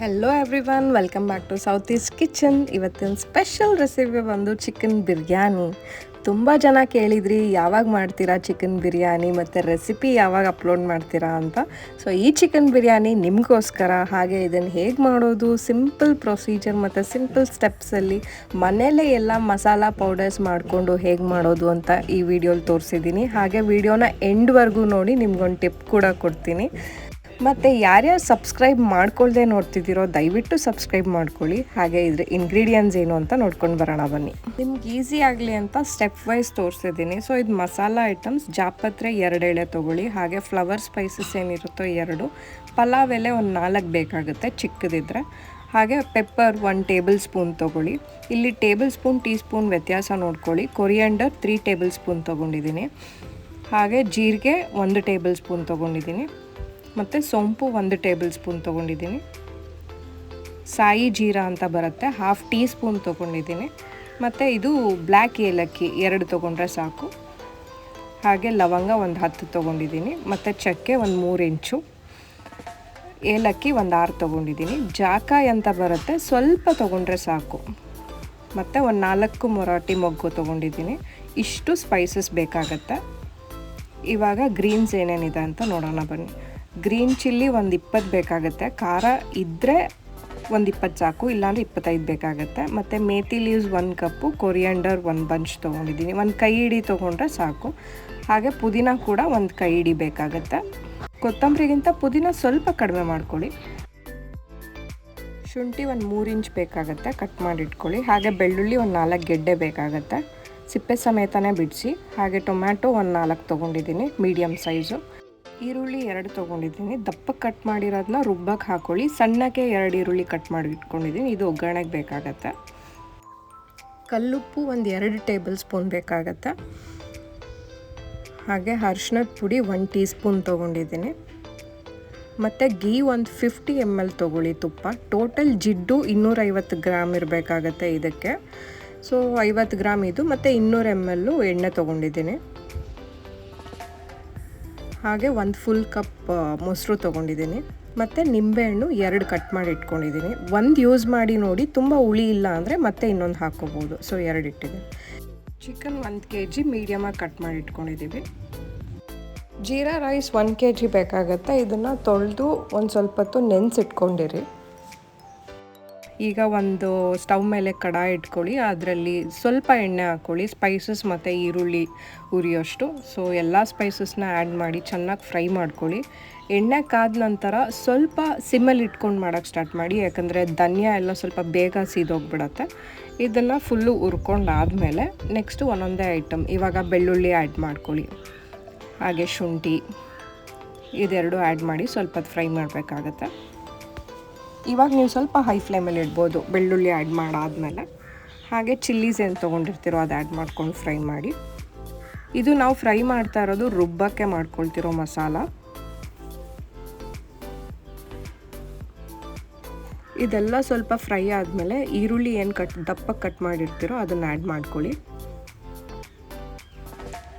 Hello everyone welcome back to south east kitchen ಇವತ್ತಿನ special recipe ಬಂದು chicken biryani ತುಂಬ ಜನ ಕೇಳಿದ್ರಿ, ಯಾವಾಗ ಮಾಡ್ತೀರಾ ಚಿಕನ್ ಬಿರಿಯಾನಿ ಮತ್ತು ರೆಸಿಪಿ ಯಾವಾಗ ಅಪ್ಲೋಡ್ ಮಾಡ್ತೀರಾ ಅಂತ. ಸೊ ಈ ಚಿಕನ್ ಬಿರಿಯಾನಿ ನಿಮಗೋಸ್ಕರ ಹಾಗೆ ಇದನ್ನು ಹೇಗೆ ಮಾಡೋದು ಸಿಂಪಲ್ ಪ್ರೊಸೀಜರ್ ಮತ್ತು ಸಿಂಪಲ್ ಸ್ಟೆಪ್ಸಲ್ಲಿ ಮನೆಯಲ್ಲೇ ಎಲ್ಲ ಮಸಾಲ ಪೌಡರ್ಸ್ ಮಾಡಿಕೊಂಡು ಹೇಗೆ ಮಾಡೋದು ಅಂತ ಈ ವಿಡಿಯೋಲಿ ತೋರಿಸಿದ್ದೀನಿ. ಹಾಗೆ ವಿಡಿಯೋನ ಎಂಡ್ವರೆಗೂ ನೋಡಿ ನಿಮ್ಗೊಂದು ಟಿಪ್ ಕೂಡ ಕೊಡ್ತೀನಿ. ಮತ್ತು ಯಾರ್ಯಾರು ಸಬ್ಸ್ಕ್ರೈಬ್ ಮಾಡ್ಕೊಳ್ಳದೆ ನೋಡ್ತಿದ್ದೀರೋ ದಯವಿಟ್ಟು ಸಬ್ಸ್ಕ್ರೈಬ್ ಮಾಡ್ಕೊಳ್ಳಿ. ಹಾಗೆ ಇದ್ರ ಇಂಗ್ರೀಡಿಯೆಂಟ್ಸ್ ಏನು ಅಂತ ನೋಡ್ಕೊಂಡು ಬರೋಣ ಬನ್ನಿ. ನಿಮ್ಗೆ ಈಸಿ ಆಗಲಿ ಅಂತ ಸ್ಟೆಪ್ ವೈಸ್ ತೋರಿಸಿದ್ದೀನಿ. ಸೊ ಇದು ಮಸಾಲ ಐಟಮ್ಸ್ ಜಾಪತ್ರೆ ಎರಡು ಎಳೆ ತೊಗೊಳ್ಳಿ. ಹಾಗೆ ಫ್ಲವರ್ ಸ್ಪೈಸಸ್ ಏನಿರುತ್ತೋ ಎರಡು. ಪಲಾವ್ ಎಲೆ ಒಂದು ನಾಲ್ಕು ಬೇಕಾಗುತ್ತೆ ಚಿಕ್ಕದಿದ್ರೆ. ಹಾಗೆ ಪೆಪ್ಪರ್ ಒನ್ ಟೇಬಲ್ ಸ್ಪೂನ್ ತೊಗೊಳ್ಳಿ. ಇಲ್ಲಿ ಟೇಬಲ್ ಸ್ಪೂನ್ ಟೀ ಸ್ಪೂನ್ ವ್ಯತ್ಯಾಸ ನೋಡ್ಕೊಳ್ಳಿ. ಕೊರಿಯಂಡರ್ ತ್ರೀ ಟೇಬಲ್ ಸ್ಪೂನ್ ತೊಗೊಂಡಿದ್ದೀನಿ. ಹಾಗೆ ಜೀರಿಗೆ ಒಂದು ಟೇಬಲ್ ಸ್ಪೂನ್ ತೊಗೊಂಡಿದ್ದೀನಿ. ಮತ್ತು ಸೋಂಪು ಒಂದು ಟೇಬಲ್ ಸ್ಪೂನ್ ತೊಗೊಂಡಿದ್ದೀನಿ. ಸಾಯಿ ಜೀರಾ ಅಂತ ಬರುತ್ತೆ ಹಾಫ್ ಟೀ ಸ್ಪೂನ್ ತೊಗೊಂಡಿದ್ದೀನಿ. ಮತ್ತು ಇದು ಬ್ಲ್ಯಾಕ್ ಏಲಕ್ಕಿ ಎರಡು ತೊಗೊಂಡ್ರೆ ಸಾಕು. ಹಾಗೆ ಲವಂಗ ಒಂದು ಹತ್ತು ತೊಗೊಂಡಿದ್ದೀನಿ, ಮತ್ತು ಚಕ್ಕೆ ಒಂದು ಮೂರು ಇಂಚು. ಏಲಕ್ಕಿ ಒಂದು ಆರು ತೊಗೊಂಡಿದ್ದೀನಿ. ಜಾಕಾಯಿ ಅಂತ ಬರುತ್ತೆ, ಸ್ವಲ್ಪ ತೊಗೊಂಡ್ರೆ ಸಾಕು. ಮತ್ತು ಒಂದು ನಾಲ್ಕು ಮೊರಾಟಿ ಮೊಗ್ಗು ತೊಗೊಂಡಿದ್ದೀನಿ. ಇಷ್ಟು ಸ್ಪೈಸಸ್ ಬೇಕಾಗತ್ತೆ. ಇವಾಗ ಗ್ರೀನ್ಸ್ ಏನೇನಿದೆ ಅಂತ ನೋಡೋಣ ಬನ್ನಿ. ಗ್ರೀನ್ ಚಿಲ್ಲಿ ಒಂದು ಇಪ್ಪತ್ತು ಬೇಕಾಗುತ್ತೆ. ಖಾರ ಇದ್ದರೆ ಒಂದು ಇಪ್ಪತ್ತು ಸಾಕು, ಇಲ್ಲಾಂದರೆ ಇಪ್ಪತ್ತೈದು ಬೇಕಾಗುತ್ತೆ. ಮತ್ತು ಮೇತಿ ಲೀವ್ಸ್ ಒಂದು ಕಪ್ಪು ಕೊರಿಯಂಡರ್ ಒಂದು ಬಂಚ್ ತೊಗೊಂಡಿದ್ದೀನಿ. ಒಂದು ಕೈ ಹಿಡಿ ತೊಗೊಂಡ್ರೆ ಸಾಕು. ಹಾಗೆ ಪುದೀನ ಕೂಡ ಒಂದು ಕೈ ಹಿಡಿ ಬೇಕಾಗುತ್ತೆ. ಕೊತ್ತಂಬರಿಗಿಂತ ಪುದೀನ ಸ್ವಲ್ಪ ಕಡಿಮೆ ಮಾಡ್ಕೊಳ್ಳಿ. ಶುಂಠಿ ಒಂದು ಮೂರು ಇಂಚ್ ಬೇಕಾಗುತ್ತೆ ಕಟ್ ಮಾಡಿ ಇಟ್ಕೊಳ್ಳಿ. ಹಾಗೆ ಬೆಳ್ಳುಳ್ಳಿ ಒಂದು ನಾಲ್ಕು ಗೆಡ್ಡೆ ಬೇಕಾಗುತ್ತೆ. ಸಿಪ್ಪೆ ಸಮೇತನೇ ಬಿಡಿಸಿ. ಹಾಗೆ ಟೊಮ್ಯಾಟೊ ಒಂದು ನಾಲ್ಕು ತೊಗೊಂಡಿದ್ದೀನಿ ಮೀಡಿಯಮ್ ಸೈಜು. ಈರುಳ್ಳಿ ಎರಡು ತೊಗೊಂಡಿದ್ದೀನಿ. ದಪ್ಪಕ್ಕೆ ಕಟ್ ಮಾಡಿರೋದನ್ನ ರುಬ್ಬಕ್ಕೆ ಹಾಕೊಳ್ಳಿ. ಸಣ್ಣಕ್ಕೆ ಎರಡು ಈರುಳ್ಳಿ ಕಟ್ ಮಾಡಿ ಇಟ್ಕೊಂಡಿದ್ದೀನಿ. ಇದು ಒಗ್ಗರಣೆಗೆ ಬೇಕಾಗತ್ತೆ. ಕಲ್ಲುಪ್ಪು ಒಂದು ಎರಡು ಟೇಬಲ್ ಸ್ಪೂನ್ ಬೇಕಾಗತ್ತೆ. ಹಾಗೆ ಅರ್ಶಿನದ ಪುಡಿ ಒನ್ ಟೀ ಸ್ಪೂನ್ ತೊಗೊಂಡಿದ್ದೀನಿ. ಮತ್ತು ಗೀ ಒಂದು ಫಿಫ್ಟಿ ಎಂ ಎಲ್ ತೊಗೊಳ್ಳಿ ತುಪ್ಪ. ಟೋಟಲ್ ಜಿಡ್ಡು ಇನ್ನೂರೈವತ್ತು ಗ್ರಾಮ್ ಇರಬೇಕಾಗತ್ತೆ ಇದಕ್ಕೆ. ಸೊ ಐವತ್ತು ಗ್ರಾಮ್ ಇದು. ಮತ್ತು ಇನ್ನೂರು ಎಂ ಎಲ್ಲು ಎಣ್ಣೆ ತೊಗೊಂಡಿದ್ದೀನಿ. ಹಾಗೆ ಒಂದು ಫುಲ್ ಕಪ್ ಮೊಸರು ತೊಗೊಂಡಿದ್ದೀನಿ. ಮತ್ತು ನಿಂಬೆಹಣ್ಣು ಎರಡು ಕಟ್ ಮಾಡಿ ಇಟ್ಕೊಂಡಿದ್ದೀನಿ. ಒಂದು ಯೂಸ್ ಮಾಡಿ ನೋಡಿ ತುಂಬ ಹುಳಿ ಇಲ್ಲ ಅಂದರೆ ಮತ್ತೆ ಇನ್ನೊಂದು ಹಾಕ್ಕೋಬೋದು ಸೊ ಎರಡು ಇಟ್ಟಿದ್ದೀನಿ. ಚಿಕನ್ ಒಂದು ಕೆ ಜಿ ಮೀಡಿಯಮಾಗಿ ಕಟ್ ಮಾಡಿ ಇಟ್ಕೊಂಡಿದ್ದೀವಿ jeera rice one K G ಬೇಕಾಗುತ್ತೆ. ಇದನ್ನು ತೊಳೆದು ಒಂದು ಸ್ವಲ್ಪ ಹೊತ್ತು ನೆನೆಸಿಟ್ಕೊಂಡಿರಿ. ಈಗ ಒಂದು ಸ್ಟವ್ ಮೇಲೆ ಕಡಾಯಿ ಇಟ್ಕೊಳ್ಳಿ, ಅದರಲ್ಲಿ ಸ್ವಲ್ಪ ಎಣ್ಣೆ ಹಾಕ್ಕೊಳ್ಳಿ ಸ್ಪೈಸಸ್ ಮತ್ತು ಈರುಳ್ಳಿ ಉರಿಯೋಷ್ಟು. ಸೊ ಎಲ್ಲ ಸ್ಪೈಸಸ್ನ ಆ್ಯಡ್ ಮಾಡಿ ಚೆನ್ನಾಗಿ ಫ್ರೈ ಮಾಡ್ಕೊಳ್ಳಿ. ಎಣ್ಣೆ ಕಾದ ನಂತರ ಸ್ವಲ್ಪ ಸಿಮ್ಮಲ್ಲಿ ಇಟ್ಕೊಂಡು ಮಾಡೋಕ್ಕೆ ಸ್ಟಾರ್ಟ್ ಮಾಡಿ, ಯಾಕಂದರೆ ಧನಿಯಾ ಎಲ್ಲ ಸ್ವಲ್ಪ ಬೇಗ ಸೀದೋಗ್ಬಿಡತ್ತೆ. ಇದನ್ನು ಫುಲ್ಲು ಹುರ್ಕೊಂಡಾದಮೇಲೆ ನೆಕ್ಸ್ಟು ಒಂದೊಂದೇ ಐಟಮ್ ಇವಾಗ ಬೆಳ್ಳುಳ್ಳಿ ಆ್ಯಡ್ ಮಾಡ್ಕೊಳ್ಳಿ. ಹಾಗೆ ಶುಂಠಿ, ಇದೆರಡು ಆ್ಯಡ್ ಮಾಡಿ ಸ್ವಲ್ಪ ಫ್ರೈ ಮಾಡಬೇಕಾಗತ್ತೆ. ಇವಾಗ ನೀವು ಸ್ವಲ್ಪ ಹೈ ಫ್ಲೇಮಲ್ಲಿ ಇಡ್ಬೋದು. ಬೆಳ್ಳುಳ್ಳಿ ಆ್ಯಡ್ ಮಾಡಾದಮೇಲೆ. ಹಾಗೆ ಚಿಲ್ಲೀಸ್ ಏನು ತೊಗೊಂಡಿರ್ತೀರೋ ಅದು ಆ್ಯಡ್ ಮಾಡ್ಕೊಂಡು ಫ್ರೈ ಮಾಡಿ. ಇದು ನಾವು ಫ್ರೈ ಮಾಡ್ತಾ ಇರೋದು ರುಬ್ಬಕ್ಕೆ ಮಾಡ್ಕೊಳ್ತಿರೋ ಮಸಾಲ. ಇದೆಲ್ಲ ಸ್ವಲ್ಪ ಫ್ರೈ ಆದಮೇಲೆ ಈರುಳ್ಳಿ ಏನು ಕಟ್ ದಪ್ಪಕ್ಕೆ ಕಟ್ ಮಾಡಿರ್ತೀರೋ ಅದನ್ನು ಆ್ಯಡ್ ಮಾಡ್ಕೊಳ್ಳಿ.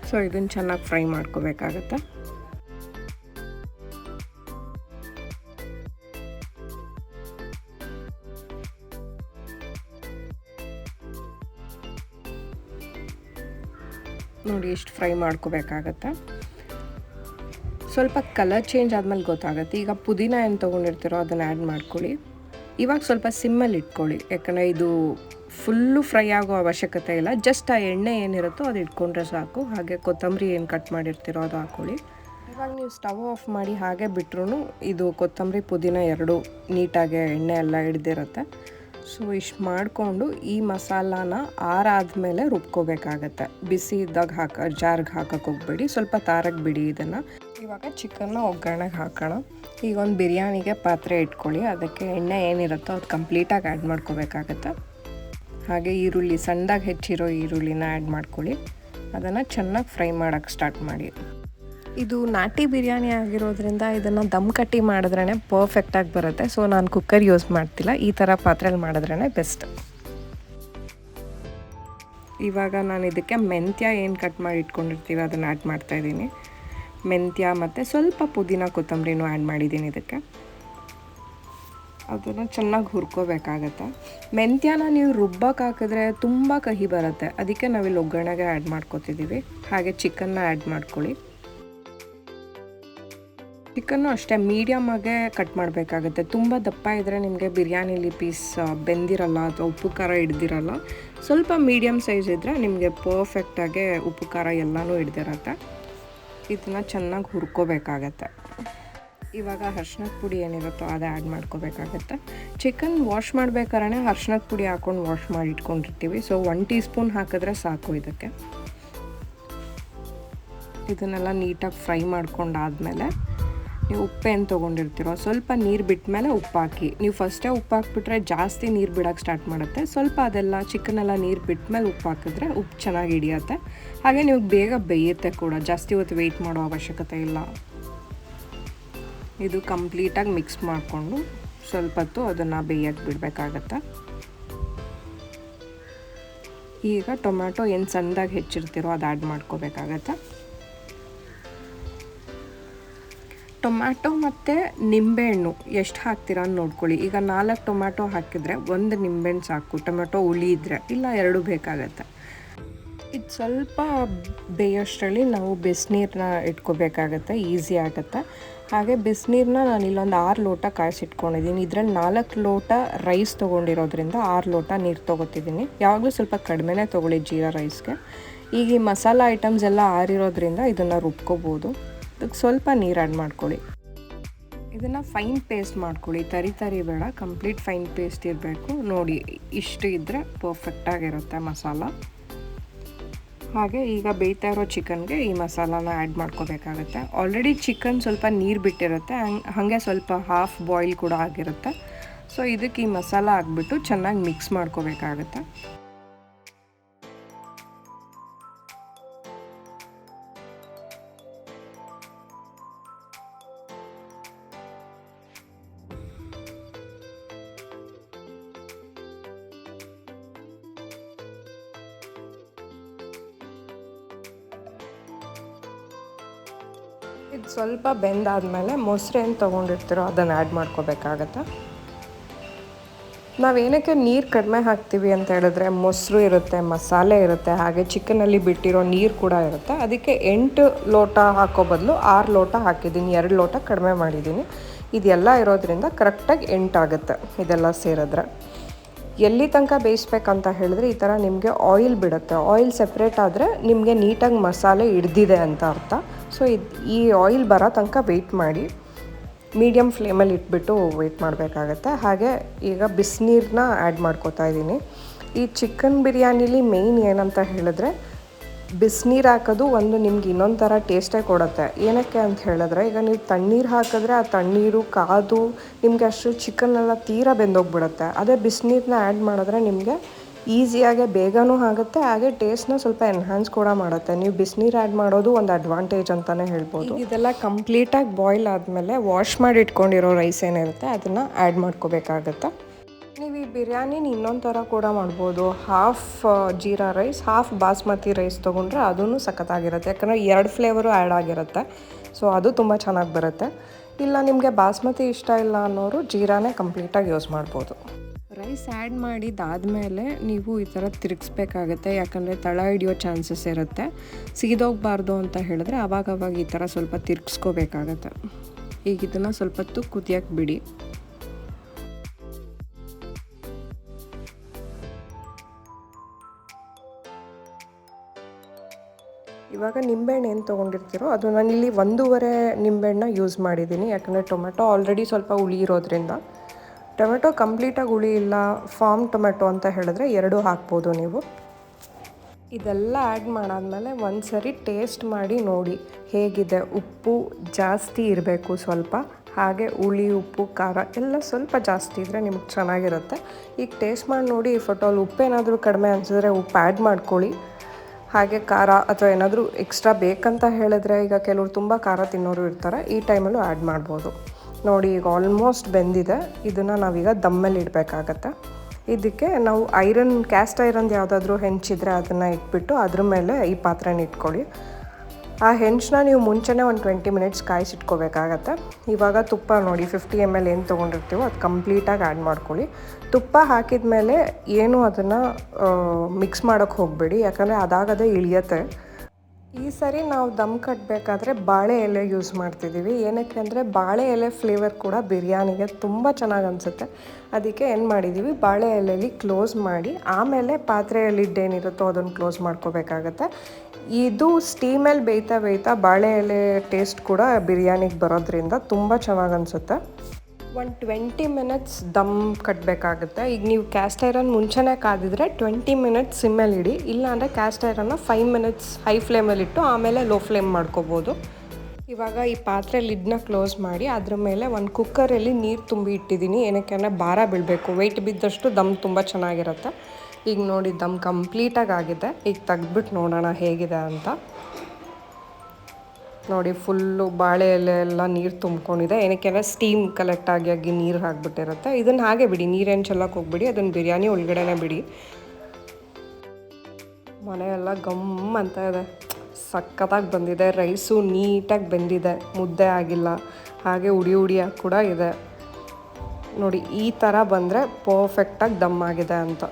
ಸೊ ಇದನ್ನು ಚೆನ್ನಾಗಿ ಫ್ರೈ ಮಾಡ್ಕೋಬೇಕಾಗತ್ತೆ. ನೋಡಿ ಎಷ್ಟು ಫ್ರೈ ಮಾಡ್ಕೋಬೇಕಾಗತ್ತೆ? ಸ್ವಲ್ಪ ಕಲರ್ ಚೇಂಜ್ ಆದಮೇಲೆ ಗೊತ್ತಾಗುತ್ತೆ. ಈಗ ಪುದೀನ ಏನು ತೊಗೊಂಡಿರ್ತೀರೋ ಅದನ್ನು ಆ್ಯಡ್ ಮಾಡ್ಕೊಳ್ಳಿ. ಇವಾಗ ಸ್ವಲ್ಪ ಸಿಮ್ಮಲ್ಲಿ ಇಟ್ಕೊಳ್ಳಿ. ಯಾಕಂದರೆ ಇದು ಫುಲ್ಲು ಫ್ರೈ ಆಗೋ ಅವಶ್ಯಕತೆ ಇಲ್ಲ. ಜಸ್ಟ್ ಆ ಎಣ್ಣೆ ಏನಿರುತ್ತೋ ಅದು ಇಟ್ಕೊಂಡ್ರೆ ಸಾಕು. ಹಾಗೆ ಕೊತ್ತಂಬರಿ ಏನು ಕಟ್ ಮಾಡಿರ್ತೀರೋ ಅದು ಹಾಕ್ಕೊಳ್ಳಿ. ಇವಾಗ ನೀವು ಸ್ಟವ್ ಆಫ್ ಮಾಡಿ ಹಾಗೆ ಬಿಟ್ರು ಇದು ಕೊತ್ತಂಬರಿ, ಪುದೀನ ಎರಡು ನೀಟಾಗಿ ಎಣ್ಣೆ ಎಲ್ಲ ಹಿಡ್ದಿರುತ್ತೆ. ಸೊ ಇಷ್ಟು ಮಾಡಿಕೊಂಡು ಈ ಮಸಾಲಾನ ಆರಾದ್ಮೇಲೆ ರುಬ್ಕೋಬೇಕಾಗತ್ತೆ. ಬಿಸಿ ಇದ್ದಾಗ ಹಾಕ, ಜಾರ್ಗೆ ಹಾಕಕ್ಕೆ ಹೋಗ್ಬೇಡಿ. ಸ್ವಲ್ಪ ತಾರಕ್ಕೆ ಬಿಡಿ ಇದನ್ನು. ಇವಾಗ ಚಿಕನ್ನ ಒಗ್ಗರಣೆಗೆ ಹಾಕೋಣ. ಈಗ ಒಂದು ಬಿರಿಯಾನಿಗೆ ಪಾತ್ರೆ ಇಟ್ಕೊಳ್ಳಿ. ಅದಕ್ಕೆ ಎಣ್ಣೆ ಏನಿರುತ್ತೋ ಅದು ಕಂಪ್ಲೀಟಾಗಿ ಆ್ಯಡ್ ಮಾಡ್ಕೋಬೇಕಾಗತ್ತೆ. ಹಾಗೆ ಈರುಳ್ಳಿ, ಸಣ್ಣದಾಗಿ ಹೆಚ್ಚಿರೋ ಈರುಳ್ಳಿನ ಆ್ಯಡ್ ಮಾಡ್ಕೊಳ್ಳಿ. ಅದನ್ನು ಚೆನ್ನಾಗಿ ಫ್ರೈ ಮಾಡೋಕ್ಕೆ ಸ್ಟಾರ್ಟ್ ಮಾಡಿ. ಇದು ನಾಟಿ ಬಿರಿಯಾನಿ ಆಗಿರೋದ್ರಿಂದ ಇದನ್ನು ದಮ್ ಕಟ್ಟಿ ಮಾಡಿದ್ರೇ ಪರ್ಫೆಕ್ಟಾಗಿ ಬರುತ್ತೆ. ಸೊ ನಾನು ಕುಕ್ಕರ್ ಯೂಸ್ ಮಾಡ್ತಿಲ್ಲ. ಈ ಥರ ಪಾತ್ರೆಯಲ್ಲಿ ಮಾಡಿದ್ರೇ ಬೆಸ್ಟ್ ಇವಾಗ ನಾನು ಇದಕ್ಕೆ ಮೆಂತ್ಯ ಏನು ಕಟ್ ಮಾಡಿ ಇಟ್ಕೊಂಡಿರ್ತೀವಿ ಅದನ್ನು ಆ್ಯಡ್ ಮಾಡ್ತಾಯಿದ್ದೀನಿ ಮೆಂತ್ಯ ಮತ್ತು ಸ್ವಲ್ಪ ಪುದೀನ ಕೊತ್ತಂಬರಿನೂ ಆ್ಯಡ್ ಮಾಡಿದ್ದೀನಿ ಇದಕ್ಕೆ. ಅದನ್ನು ಚೆನ್ನಾಗಿ ಹುರ್ಕೋಬೇಕಾಗತ್ತೆ. ಮೆಂತ್ಯನ ನೀವು ರುಬ್ಬಕ್ಕೆ ಹಾಕಿದ್ರೆ ತುಂಬ ಕಹಿ ಬರುತ್ತೆ. ಅದಕ್ಕೆ ನಾವಿಲ್ಲಿ ಒಗ್ಗರಣೆಗೆ ಆ್ಯಡ್ ಮಾಡ್ಕೊತಿದ್ದೀವಿ. ಹಾಗೆ ಚಿಕನ್ನ ಆ್ಯಡ್ ಮಾಡ್ಕೊಳ್ಳಿ. ಚಿಕನ್ನು ಅಷ್ಟೇ ಮೀಡಿಯಮಾಗೆ ಕಟ್ ಮಾಡಬೇಕಾಗುತ್ತೆ. ತುಂಬ ದಪ್ಪ ಇದ್ದರೆ ನಿಮಗೆ ಬಿರಿಯಾನಿಲಿ ಪೀಸ್ ಬೆಂದಿರಲ್ಲ ಅಥವಾ ಉಪ್ಪು ಖಾರ ಹಿಡ್ದಿರಲ್ಲ. ಸ್ವಲ್ಪ ಮೀಡಿಯಮ್ ಸೈಜ್ ಇದ್ದರೆ ನಿಮಗೆ ಪರ್ಫೆಕ್ಟಾಗೆ ಉಪ್ಪು ಖಾರ ಎಲ್ಲನೂ ಹಿಡ್ದಿರತ್ತೆ. ಇದನ್ನು ಚೆನ್ನಾಗಿ ಹುರ್ಕೋಬೇಕಾಗತ್ತೆ. ಇವಾಗ ಅರ್ಶಿನದ ಪುಡಿ ಏನಿರುತ್ತೋ ಅದು ಆ್ಯಡ್ ಮಾಡ್ಕೋಬೇಕಾಗತ್ತೆ. ಚಿಕನ್ ವಾಶ್ ಮಾಡ್ಬೇಕಾದ್ರೆ ಅರ್ಶಿನದ ಪುಡಿ ಹಾಕ್ಕೊಂಡು ವಾಶ್ ಮಾಡಿ ಇಟ್ಕೊಂಡಿರ್ತೀವಿ. ಸೊ ಒನ್ ಟೀ ಸ್ಪೂನ್ ಹಾಕಿದ್ರೆ ಸಾಕು ಇದಕ್ಕೆ. ಇದನ್ನೆಲ್ಲ ನೀಟಾಗಿ ಫ್ರೈ ಮಾಡ್ಕೊಂಡಾದ್ಮೇಲೆ ನೀವು ಉಪ್ಪೇನು ತೊಗೊಂಡಿರ್ತೀರೋ, ಸ್ವಲ್ಪ ನೀರು ಬಿಟ್ಟ ಮೇಲೆ ಉಪ್ಪು ಹಾಕಿ ನೀವು ಫಸ್ಟೇ ಉಪ್ಪು ಹಾಕ್ಬಿಟ್ರೆ ಜಾಸ್ತಿ ನೀರು ಬಿಡೋಕ್ಕೆ ಸ್ಟಾರ್ಟ್ ಮಾಡುತ್ತೆ. ಸ್ವಲ್ಪ ಅದೆಲ್ಲ ಚಿಕನೆಲ್ಲ ನೀರು ಬಿಟ್ಟ ಮೇಲೆ ಉಪ್ಪು ಹಾಕಿದ್ರೆ ಉಪ್ಪು ಚೆನ್ನಾಗಿ ಹಿಡಿಯುತ್ತೆ. ಹಾಗೆ ನೀವು ಬೇಗ ಬೇಯುತ್ತೆ ಕೂಡ. ಜಾಸ್ತಿ ಹೊತ್ತು ವೆಯ್ಟ್ ಮಾಡೋ ಅವಶ್ಯಕತೆ ಇಲ್ಲ. ಇದು ಕಂಪ್ಲೀಟಾಗಿ ಮಿಕ್ಸ್ ಮಾಡಿಕೊಂಡು ಸ್ವಲ್ಪ ಹೊತ್ತು ಅದನ್ನು ಬೇಯಕ್ಕೆ ಬಿಡಬೇಕಾಗತ್ತೆ. ಈಗ ಟೊಮ್ಯಾಟೊ ಏನು ಸಣ್ಣದಾಗಿ ಹೆಚ್ಚಿರ್ತೀರೋ ಅದು ಆ್ಯಡ್ ಮಾಡ್ಕೋಬೇಕಾಗತ್ತೆ. ಟೊಮ್ಯಾಟೊ ಮತ್ತು ನಿಂಬೆಹಣ್ಣು ಎಷ್ಟು ಹಾಕ್ತೀರಾ ಅಂತ ನೋಡ್ಕೊಳ್ಳಿ. ಈಗ ನಾಲ್ಕು ಟೊಮ್ಯಾಟೊ ಹಾಕಿದರೆ ಒಂದು ನಿಂಬೆಹಣ್ಣು ಸಾಕು, ಟೊಮ್ಯಾಟೊ ಹುಳಿ ಇದ್ದರೆ ಇಲ್ಲ ಎರಡು ಬೇಕಾಗತ್ತೆ. ಇದು ಸ್ವಲ್ಪ ಬೇಯೋಷ್ಟರಲ್ಲಿ ನಾವು ಬಿಸಿನೀರನ್ನ ಇಟ್ಕೋಬೇಕಾಗತ್ತೆ, ಈಸಿ ಆಗುತ್ತೆ. ಹಾಗೆ ಬಿಸಿನೀರನ್ನ ನಾನು ಇಲ್ಲೊಂದು ಆರು ಲೋಟ ಕಾಯಿಸಿಟ್ಕೊಂಡಿದ್ದೀನಿ. ಇದರಲ್ಲಿ ನಾಲ್ಕು ಲೋಟ ರೈಸ್ ತೊಗೊಂಡಿರೋದ್ರಿಂದ ಆರು ಲೋಟ ನೀರು ತೊಗೋತಿದ್ದೀನಿ. ಯಾವಾಗಲೂ ಸ್ವಲ್ಪ ಕಡಿಮೆನೇ ತೊಗೊಳ್ಳಿ ಜೀರಾ ರೈಸ್ಗೆ. ಈಗ ಈ ಮಸಾಲ ಐಟಮ್ಸ್ ಎಲ್ಲ ಆರಿರೋದ್ರಿಂದ ಇದನ್ನು ರುಬ್ಕೋಬೋದು. ಅದಕ್ಕೆ ಸ್ವಲ್ಪ ನೀರು ಆ್ಯಡ್ ಮಾಡ್ಕೊಳ್ಳಿ. ಇದನ್ನು ಫೈನ್ ಪೇಸ್ಟ್ ಮಾಡ್ಕೊಳ್ಳಿ. ತರಿ ತರಿ ಬೇಡ, ಕಂಪ್ಲೀಟ್ ಫೈನ್ ಪೇಸ್ಟ್ ಇರಬೇಕು. ನೋಡಿ, ಇಷ್ಟು ಇದ್ದರೆ ಪರ್ಫೆಕ್ಟಾಗಿರುತ್ತೆ ಮಸಾಲ. ಹಾಗೆ ಈಗ ಬೇಯ್ತಾ ಇರೋ ಚಿಕನ್ಗೆ ಈ ಮಸಾಲಾನ ಆ್ಯಡ್ ಮಾಡ್ಕೋಬೇಕಾಗುತ್ತೆ. ಆಲ್ರೆಡಿ ಚಿಕನ್ ಸ್ವಲ್ಪ ನೀರು ಬಿಟ್ಟಿರುತ್ತೆ. ಹಂಗೆ, ಹಾಗೆ ಸ್ವಲ್ಪ ಹಾಫ್ ಬಾಯ್ಲ್ ಕೂಡ ಆಗಿರುತ್ತೆ. ಸೊ ಇದಕ್ಕೆ ಈ ಮಸಾಲ ಹಾಕ್ಬಿಟ್ಟು ಚೆನ್ನಾಗಿ ಮಿಕ್ಸ್ ಮಾಡ್ಕೋಬೇಕಾಗತ್ತೆ. ಇದು ಸ್ವಲ್ಪ ಬೆಂದಾದಮೇಲೆ ಮೊಸರು ಏನು ತೊಗೊಂಡಿರ್ತೀರೋ ಅದನ್ನು ಆ್ಯಡ್ ಮಾಡ್ಕೋಬೇಕಾಗತ್ತೆ? ನಾವೇನಕ್ಕೆ ನೀರು ಕಡಿಮೆ ಹಾಕ್ತೀವಿ ಅಂತ ಹೇಳಿದ್ರೆ ಮೊಸರು ಇರುತ್ತೆ, ಮಸಾಲೆ ಇರುತ್ತೆ, ಹಾಗೆ ಚಿಕನಲ್ಲಿ ಬಿಟ್ಟಿರೋ ನೀರು ಕೂಡ ಇರುತ್ತೆ. ಅದಕ್ಕೆ ಎಂಟು ಲೋಟ ಹಾಕೋ ಬದಲು ಆರು ಲೋಟ ಹಾಕಿದ್ದೀನಿ, ಎರಡು ಲೋಟ ಕಡಿಮೆ ಮಾಡಿದ್ದೀನಿ. ಇದೆಲ್ಲ ಇರೋದ್ರಿಂದ ಕರೆಕ್ಟಾಗಿ ಎಂಟಾಗುತ್ತೆ ಇದೆಲ್ಲ ಸೇರಿದ್ರೆ. ಎಲ್ಲಿ ತನಕ ಬೇಯಿಸ್ಬೇಕಂತ ಹೇಳಿದ್ರೆ ಈ ಥರ ನಿಮಗೆ ಆಯಿಲ್ ಬಿಡುತ್ತೆ. ಆಯಿಲ್ ಸೆಪ್ರೇಟ್ ಆದರೆ ನಿಮಗೆ ನೀಟಾಗಿ ಮಸಾಲೆ ಹಿಡ್ದಿದೆ ಅಂತ ಅರ್ಥ. ಸೊ ಇದು ಈ ಆಯಿಲ್ ಬರೋ ತನಕ ವೆಯ್ಟ್ ಮಾಡಿ. ಮೀಡಿಯಮ್ ಫ್ಲೇಮಲ್ಲಿ ಇಟ್ಬಿಟ್ಟು ವೆಯ್ಟ್ ಮಾಡಬೇಕಾಗತ್ತೆ. ಹಾಗೆ ಈಗ ಬಿಸಿನೀರನ್ನ ಆ್ಯಡ್ ಮಾಡ್ಕೋತಾ ಇದ್ದೀನಿ. ಈ ಚಿಕನ್ ಬಿರಿಯಾನಿಲಿ ಮೇಯ್ನ್ ಏನಂತ ಹೇಳಿದ್ರೆ ಬಿಸಿನೀರು ಹಾಕೋದು ಒಂದು ನಿಮ್ಗೆ ಇನ್ನೊಂದು ಥರ ಟೇಸ್ಟೇ ಕೊಡುತ್ತೆ. ಏನಕ್ಕೆ ಅಂತ ಹೇಳಿದ್ರೆ, ಈಗ ನೀವು ತಣ್ಣೀರು ಹಾಕಿದ್ರೆ ಆ ತಣ್ಣೀರು, ಕಾದು ನಿಮಗೆ ಅಷ್ಟು ಚಿಕನ್ನೆಲ್ಲ ತೀರ ಬೆಂದೋಗ್ಬಿಡುತ್ತೆ. ಅದೇ ಬಿಸಿನೀರನ್ನ ಆ್ಯಡ್ ಮಾಡಿದ್ರೆ ನಿಮಗೆ ಈಸಿಯಾಗೆ ಬೇಗನೂ ಆಗುತ್ತೆ, ಹಾಗೆ ಟೇಸ್ಟ್ನ ಸ್ವಲ್ಪ ಎನ್ಹಾನ್ಸ್ ಕೂಡ ಮಾಡುತ್ತೆ. ನೀವು ಬಿಸಿನೀರು ಆ್ಯಡ್ ಮಾಡೋದು ಒಂದು ಅಡ್ವಾಂಟೇಜ್ ಅಂತಲೇ ಹೇಳ್ಬೋದು. ಇದೆಲ್ಲ ಕಂಪ್ಲೀಟಾಗಿ ಬಾಯ್ಲ್ ಆದಮೇಲೆ ವಾಶ್ ಮಾಡಿ ಇಟ್ಕೊಂಡಿರೋ ರೈಸ್ ಏನಿರುತ್ತೆ, ಅದನ್ನು ಆ್ಯಡ್ ಮಾಡ್ಕೋಬೇಕಾಗತ್ತೆ. ನೀವು ಈ ಬಿರಿಯಾನಿನ ಇನ್ನೊಂದು ಥರ ಕೂಡ ಮಾಡ್ಬೋದು. Half jeera rice half basmati rice ತೊಗೊಂಡ್ರೆ ಅದೂ ಸಖತ್ತಾಗಿರುತ್ತೆ. ಯಾಕಂದರೆ ಎರಡು ಫ್ಲೇವರು ಆ್ಯಡ್ ಆಗಿರುತ್ತೆ. ಸೊ ಅದು ತುಂಬ ಚೆನ್ನಾಗಿ ಬರುತ್ತೆ. ಇಲ್ಲ, ನಿಮಗೆ ಬಾಸ್ಮತಿ ಇಷ್ಟ ಇಲ್ಲ ಅನ್ನೋರು ಜೀರಾನೇ ಕಂಪ್ಲೀಟಾಗಿ ಯೂಸ್ ಮಾಡ್ಬೋದು. ರೈಸ್ ಆ್ಯಡ್ ಮಾಡಿದಾದಮೇಲೆ ನೀವು ಈ ಥರ ತಿರುಗಿಸ್ಬೇಕಾಗತ್ತೆ. ಯಾಕಂದರೆ ತಳ ಹಿಡಿಯೋ ಚಾನ್ಸಸ್ ಇರುತ್ತೆ. ಸೀದೋಗಬಾರ್ದು ಅಂತ ಹೇಳಿದ್ರೆ ಅವಾಗವಾಗ ಈ ಥರ ಸ್ವಲ್ಪ ತಿರುಗಿಸ್ಕೋಬೇಕಾಗತ್ತೆ. ಈಗ ಇದನ್ನು ಸ್ವಲ್ಪ ಹೊತ್ತು ಬಿಡಿ. ಇವಾಗ ನಿಂಬೆಹಣ್ಣು ಏನು ತೊಗೊಂಡಿರ್ತೀರೋ ಅದು ನಾನಿಲ್ಲಿ ಒಂದೂವರೆ ನಿಂಬೆಹಣ್ಣು ಯೂಸ್ ಮಾಡಿದ್ದೀನಿ. ಯಾಕಂದರೆ ಟೊಮೆಟೊ ಆಲ್ರೆಡಿ ಸ್ವಲ್ಪ ಹುಳಿ ಇರೋದ್ರಿಂದ. ಟೊಮೆಟೊ ಕಂಪ್ಲೀಟಾಗಿ ಹುಳಿ ಇಲ್ಲ ಫಾರ್ಮ್ ಟೊಮೆಟೊ ಅಂತ ಹೇಳಿದ್ರೆ ಎರಡೂ ಹಾಕ್ಬೋದು ನೀವು. ಇದೆಲ್ಲ ಆ್ಯಡ್ ಮಾಡಾದ್ಮೇಲೆ ಒಂದು ಸರಿ ಟೇಸ್ಟ್ ಮಾಡಿ ನೋಡಿ. ಹೇಗಿದೆ? ಉಪ್ಪು ಜಾಸ್ತಿ ಇರಬೇಕು ಸ್ವಲ್ಪ. ಹಾಗೆ ಹುಳಿ, ಉಪ್ಪು, ಖಾರ ಎಲ್ಲ ಸ್ವಲ್ಪ ಜಾಸ್ತಿ ಇದ್ದರೆ ನಿಮ್ಗೆ ಚೆನ್ನಾಗಿರುತ್ತೆ. ಈಗ ಟೇಸ್ಟ್ ಮಾಡಿ ನೋಡಿ ಈ ಫೋಟೋಲ್ಲಿ ಉಪ್ಪೇನಾದರೂ ಕಡಿಮೆ ಅನಿಸಿದ್ರೆ ಉಪ್ಪು ಆ್ಯಡ್ ಮಾಡ್ಕೊಳ್ಳಿ. ಹಾಗೆ ಖಾರ ಅಥವಾ ಏನಾದರೂ ಎಕ್ಸ್ಟ್ರಾ ಬೇಕಂತ ಹೇಳಿದ್ರೆ ಈಗ ಕೆಲವರು ತುಂಬ ಖಾರ ತಿನ್ನೋರು ಇರ್ತಾರೆ. ಈ ಟೈಮಲ್ಲೂ ಆ್ಯಡ್ ಮಾಡ್ಬೋದು. ನೋಡಿ, ಈಗ ಆಲ್ಮೋಸ್ಟ್ ಬೆಂದಿದೆ. ಇದನ್ನು ನಾವೀಗ ದಮ್ಮಲ್ಲಿ ಇಡಬೇಕಾಗತ್ತೆ. ಇದಕ್ಕೆ ನಾವು ಐರನ್ ಕ್ಯಾಸ್ಟ್ ಐರನ್ ಯಾವುದಾದ್ರೂ ಹೆಂಚಿದ್ರೆ ಅದನ್ನು ಇಟ್ಬಿಟ್ಟು ಅದ್ರ ಮೇಲೆ ಈ ಪಾತ್ರೆನ ಇಟ್ಕೊಳ್ಳಿ. ಆ ಹೆಂಚನ್ನ ನೀವು ಮುಂಚೆನೇ ಒಂದು ಟ್ವೆಂಟಿ ಮಿನಿಟ್ಸ್ ಕಾಯಿಸಿಟ್ಕೋಬೇಕಾಗತ್ತೆ. ಇವಾಗ ತುಪ್ಪ ನೋಡಿ ಫಿಫ್ಟಿ ಎಂ ಎಲ್ ಏನು ತೊಗೊಂಡಿರ್ತೀವೋ ಅದು ಕಂಪ್ಲೀಟಾಗಿ ಆ್ಯಡ್ ಮಾಡ್ಕೊಳ್ಳಿ. ತುಪ್ಪ ಹಾಕಿದ ಮೇಲೆ ಏನು ಅದನ್ನು ಮಿಕ್ಸ್ ಮಾಡೋಕ್ಕೆ ಹೋಗಬೇಡಿ, ಯಾಕಂದರೆ ಅದಾಗದೇ ಇಳಿಯತ್ತೆ. ಈ ಸರಿ ನಾವು ದಮ್ ಕಟ್ಟಬೇಕಾದ್ರೆ ಬಾಳೆ ಎಲೆ ಯೂಸ್ ಮಾಡ್ತಿದ್ದೀವಿ ಏನಕ್ಕೆ ಅಂದರೆ ಬಾಳೆ ಎಲೆ ಫ್ಲೇವರ್ ಕೂಡ ಬಿರಿಯಾನಿಗೆ ತುಂಬ ಚೆನ್ನಾಗಿ ಅನಿಸುತ್ತೆ. ಅದಕ್ಕೆ ಏನು ಮಾಡಿದ್ದೀವಿ ಬಾಳೆ ಎಲೆಯಲ್ಲಿ ಕ್ಲೋಸ್ ಮಾಡಿ, ಆಮೇಲೆ ಪಾತ್ರೆಯಲ್ಲಿ ಏನಿರುತ್ತೋ ಅದನ್ನು ಕ್ಲೋಸ್ ಮಾಡ್ಕೋಬೇಕಾಗತ್ತೆ. ಇದು ಸ್ಟೀಮಲ್ಲಿ ಬೇಯ್ತಾ ಬೇಯ್ತಾ ಬಾಳೆ ಎಲೆ ಟೇಸ್ಟ್ ಕೂಡ ಬಿರಿಯಾನಿಗೆ ಬರೋದ್ರಿಂದ ತುಂಬ ಚೆನ್ನಾಗಿ ಅನಿಸುತ್ತೆ. ಒಂದು ಟ್ವೆಂಟಿ ಮಿನಿಟ್ಸ್ ದಮ್ ಕಟ್ಟಬೇಕಾಗುತ್ತೆ ಈಗ ನೀವು ಕ್ಯಾಸ್ಟ್ ಐರನ್ ಮುಂಚೆನೇ ಕಾದಿದ್ರೆ ಟ್ವೆಂಟಿ ಮಿನಿಟ್ಸ್ ಸಿಮ್ಮಲ್ಲಿ ಇಡಿ. ಇಲ್ಲಾಂದರೆ ಕ್ಯಾಸ್ಟ್ ಐರನ್ನ ಫೈವ್ ಮಿನಿಟ್ಸ್ ಹೈ ಫ್ಲೇಮಲ್ಲಿ ಇಟ್ಟು ಆಮೇಲೆ ಲೋ ಫ್ಲೇಮ್ ಮಾಡ್ಕೋಬೋದು. ಇವಾಗ ಈ ಪಾತ್ರೆ ಲಿಡ್ನ ಕ್ಲೋಸ್ ಮಾಡಿ ಅದ್ರ ಮೇಲೆ ಒಂದು ಕುಕ್ಕರಲ್ಲಿ ನೀರು ತುಂಬಿ ಇಟ್ಟಿದ್ದೀನಿ. ಏನಕ್ಕೆ ಅಂದರೆ ಭಾರ ಬೀಳಬೇಕು. ವೆಯ್ಟ್ ಬಿದ್ದಷ್ಟು ದಮ್ ತುಂಬ ಚೆನ್ನಾಗಿರುತ್ತೆ. ಈಗ ನೋಡಿ ದಮ್ ಕಂಪ್ಲೀಟಾಗಿ ಆಗಿದೆ ಈಗ ತೆಗ್ದ್ಬಿಟ್ಟು ನೋಡೋಣ ಹೇಗಿದೆ ಅಂತ. ನೋಡಿ ಫುಲ್ಲು ಬಾಳೆ ಎಲೆ ಎಲ್ಲ ನೀರು ತುಂಬ್ಕೊಂಡಿದೆ. ಏನಕ್ಕೆ ಸ್ಟೀಮ್ ಕಲೆಕ್ಟ್ ಆಗಿ ಆಗಿ ನೀರು ಹಾಕ್ಬಿಟ್ಟಿರುತ್ತೆ. ಇದನ್ನು ಹಾಗೆ ಬಿಡಿ, ನೀರೇನು ಚೆಲ್ಲಕ್ಕೆ ಹೋಗ್ಬಿಡಿ ಅದನ್ನು ಬಿರಿಯಾನಿ ಒಳಗಡೆನೇ ಬಿಡಿ. ಮನೆಯೆಲ್ಲ ಗಮ್ ಅಂತ ಇದೆ. ಸಖತ್ತಾಗಿ ಬಂದಿದೆ, ರೈಸು ನೀಟಾಗಿ ಬೆಂದಿದೆ, ಮುದ್ದೆ ಆಗಿಲ್ಲ, ಹಾಗೆ ಉಡಿ ಉಡಿಯಾಗಿ ಕೂಡ ಇದೆ. ನೋಡಿ ಈ ಥರ ಬಂದರೆ ಪರ್ಫೆಕ್ಟಾಗಿ ದಮ್ ಆಗಿದೆ ಅಂತ.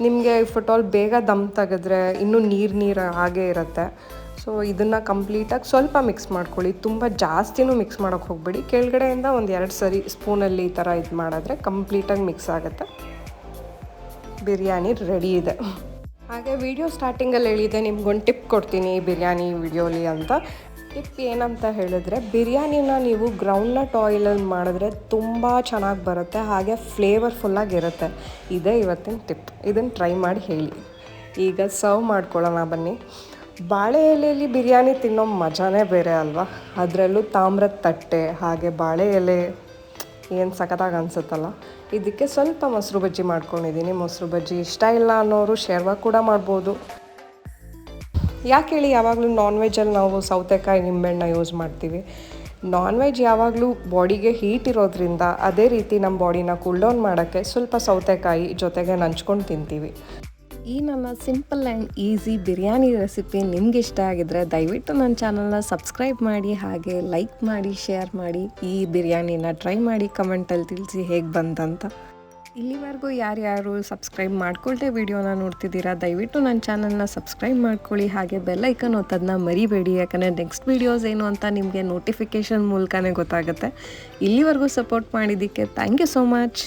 ನಿಮಗೆ ಆಲ್ ಬೇಗ ದಮ್ ತೆಗೆದ್ರೆ ಇನ್ನೂ ನೀರು ನೀರು ಹಾಗೇ ಇರುತ್ತೆ. ಸೊ ಇದನ್ನು ಕಂಪ್ಲೀಟಾಗಿ ಸ್ವಲ್ಪ ಮಿಕ್ಸ್ ಮಾಡ್ಕೊಳ್ಳಿ. ತುಂಬ ಜಾಸ್ತಿನೂ ಮಿಕ್ಸ್ ಮಾಡೋಕ್ಕೆ ಹೋಗಬೇಡಿ. ಕೆಳಗಡೆಯಿಂದ ಒಂದು ಎರಡು ಸರಿ ಸ್ಪೂನಲ್ಲಿ ಈ ಥರ ಇದು ಮಾಡಿದ್ರೆ ಕಂಪ್ಲೀಟಾಗಿ ಮಿಕ್ಸ್ ಆಗುತ್ತೆ. ಬಿರಿಯಾನಿ ರೆಡಿ ಇದೆ. ಹಾಗೆ ವಿಡಿಯೋ ಸ್ಟಾರ್ಟಿಂಗಲ್ಲಿ ಹೇಳಿದೆ ನಿಮ್ಗೊಂದು ಟಿಪ್ ಕೊಡ್ತೀನಿ ಬಿರಿಯಾನಿ ವಿಡಿಯೋಲಿ ಅಂತ. ಟಿಪ್ ಏನಂತ ಹೇಳಿದ್ರೆ ಬಿರಿಯಾನಿನ ನೀವು ಗ್ರೌಂಡ್ನಟ್ ಆಯಿಲಲ್ಲಿ ಮಾಡಿದ್ರೆ ತುಂಬ ಚೆನ್ನಾಗಿ ಬರುತ್ತೆ, ಹಾಗೆ ಫ್ಲೇವರ್ಫುಲ್ಲಾಗಿರುತ್ತೆ ಇದೇ ಇವತ್ತಿನ ಟಿಪ್ ಇದನ್ನು ಟ್ರೈ ಮಾಡಿ ಹೇಳಿ. ಈಗ ಸರ್ವ್ ಮಾಡ್ಕೊಳ್ಳೋಣ ಬನ್ನಿ. ಬಾಳೆ ಎಲೆಯಲ್ಲಿ ಬಿರಿಯಾನಿ ತಿನ್ನೋ ಮಜಾನೇ ಬೇರೆ ಅಲ್ವಾ? ಅದರಲ್ಲೂ ತಾಮ್ರದ ತಟ್ಟೆ, ಹಾಗೆ ಬಾಳೆ ಎಲೆ, ಏನು ಸಖತ್ತಾಗಿ ಅನಿಸುತ್ತಲ್ಲ? ಇದಕ್ಕೆ ಸ್ವಲ್ಪ ಮೊಸರು ಬಜ್ಜಿ ಮಾಡ್ಕೊಂಡಿದ್ದೀನಿ. ಮೊಸರು ಬಜ್ಜಿ ಇಷ್ಟ ಇಲ್ಲ ಅನ್ನೋರು ಶೇರ್ವಾ ಕೂಡ ಮಾಡ್ಬೋದು. ಯಾಕೆ ಹೇಳಿ ಯಾವಾಗಲೂ ನಾನ್ ವೆಜ್ಜಲ್ಲಿ ನಾವು ಸೌತೆಕಾಯಿ, ನಿಂಬೆಹಣ್ಣ ಯೂಸ್ ಮಾಡ್ತೀವಿ. ನಾನ್ ವೆಜ್ ಯಾವಾಗಲೂ ಬಾಡಿಗೆ ಹೀಟ್ ಇರೋದ್ರಿಂದ ಅದೇ ರೀತಿ ನಮ್ಮ ಬಾಡಿನ ಕೂಲ್ ಡೌನ್ ಮಾಡೋಕ್ಕೆ ಸ್ವಲ್ಪ ಸೌತೆಕಾಯಿ ಜೊತೆಗೆ ನಂಚ್ಕೊಂಡು ತಿಂತೀವಿ. ಈ ನನ್ನ simple and easy biryani recipe ನಿಮ್ಗೆ ಇಷ್ಟ ಆಗಿದ್ರೆ ದಯವಿಟ್ಟು ನನ್ನ ಚಾನಲ್ನ ಸಬ್ಸ್ಕ್ರೈಬ್ ಮಾಡಿ, ಹಾಗೆ ಲೈಕ್ ಮಾಡಿ ಶೇರ್ ಮಾಡಿ ಈ ಬಿರಿಯಾನಿನ ಟ್ರೈ ಮಾಡಿ ಕಮೆಂಟಲ್ಲಿ ತಿಳಿಸಿ ಹೇಗೆ ಬಂತಂತ. ಇಲ್ಲಿವರೆಗೂ ಯಾರ್ಯಾರು ಸಬ್ಸ್ಕ್ರೈಬ್ ಮಾಡ್ಕೊಳ್ದೆ ವಿಡಿಯೋನ ನೋಡ್ತಿದ್ದೀರಾ, ದಯವಿಟ್ಟು ನನ್ನ ಚಾನಲ್ನ ಸಬ್ಸ್ಕ್ರೈಬ್ ಮಾಡ್ಕೊಳ್ಳಿ. ಹಾಗೆ ಬೆಲ್ ಐಕನ್ ಒತ್ತೋದನ್ನ ಮರಿಬೇಡಿ. ಯಾಕಂದರೆ ನೆಕ್ಸ್ಟ್ ವೀಡಿಯೋಸ್ ಏನು ಅಂತ ನಿಮಗೆ ನೋಟಿಫಿಕೇಷನ್ ಮೂಲಕನೇ ಗೊತ್ತಾಗುತ್ತೆ. ಇಲ್ಲಿವರೆಗೂ ಸಪೋರ್ಟ್ ಮಾಡಿದ್ದಕ್ಕೆ ಥ್ಯಾಂಕ್ ಯು ಸೋ ಮಚ್